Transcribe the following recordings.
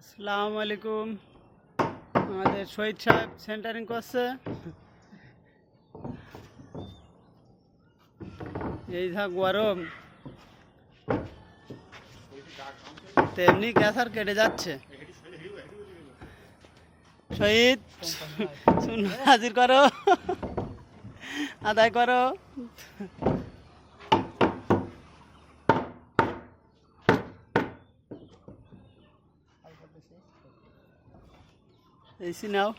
আসসালামু আলাইকুম। আমাদের শহীদ সাহেব সেন্টারিং করছে। এই যা গরম। তেমনি গ্যাস আর কেটে যাচ্ছে। শহীদ, শুন, হাজির করো। আদায় করো। এসি নাও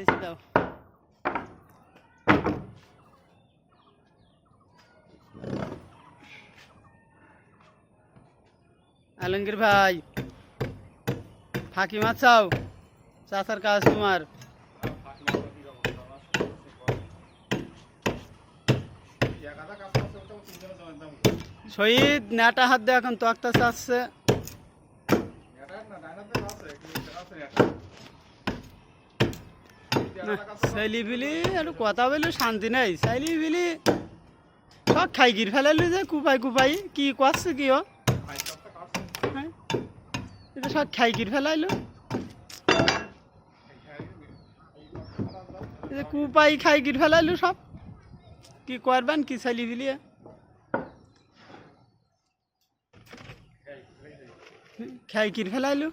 এসি দাও আলমগীর ভাই, ফাঁকি মাছাও চাচার কাজ তোমার। শহীদ নেটা হাত দিয়ে এখন তক্তা চাচ্ছে। সাইলি বিলি একটু কথা বলি শান্তি নাই। সাইলি বিলি সব খাই গির ফেলালি যে, কুপাই কুপাই, কি করছে কি হ্যাঁ? এটা সব খাই গির ফেলাইলো। কুপাই খাই গির ফেলাইলো সব কি করবেন কি সাইলি বিলি খাই গির ফেলাইলো